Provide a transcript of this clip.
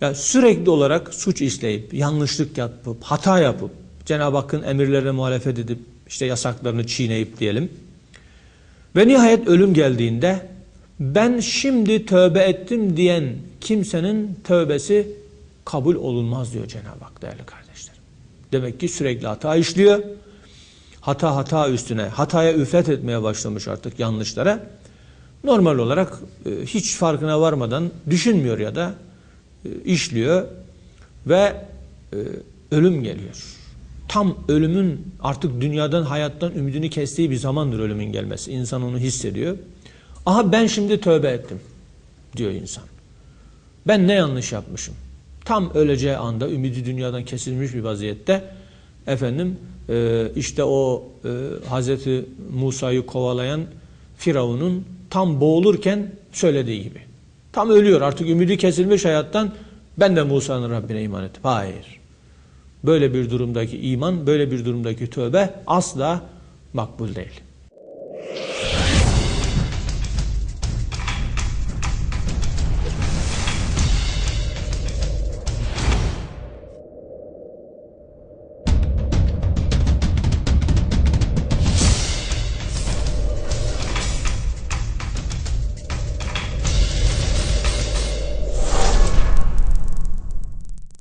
Ya sürekli olarak suç işleyip, yanlışlık yapıp, hata yapıp, Cenab-ı Hakk'ın emirlerine muhalefet edip, işte yasaklarını çiğneyip diyelim. Ve nihayet ölüm geldiğinde ben şimdi tövbe ettim diyen kimsenin tövbesi kabul olunmaz diyor Cenab-ı Hak değerli kardeşlerim. Demek ki sürekli hata işliyor. Hata hata üstüne, hataya üflet etmeye başlamış artık yanlışlara. Normal olarak e, hiç farkına varmadan düşünmüyor ya da işliyor ve e, ölüm geliyor. Tam ölümün artık dünyadan hayattan ümidini kestiği bir zamandır ölümün gelmesi. İnsan onu hissediyor. Aha ben şimdi tövbe ettim diyor insan. Ben ne yanlış yapmışım? Tam öleceği anda ümidi dünyadan kesilmiş bir vaziyette efendim e, işte o e, Hazreti Musa'yı kovalayan Firavun'un tam boğulurken söylediği gibi. Tam ölüyor artık ümidi kesilmiş hayattan ben de Musa'nın Rabbine iman ettim. Hayır. Böyle bir durumdaki iman, böyle bir durumdaki tövbe asla makbul değil.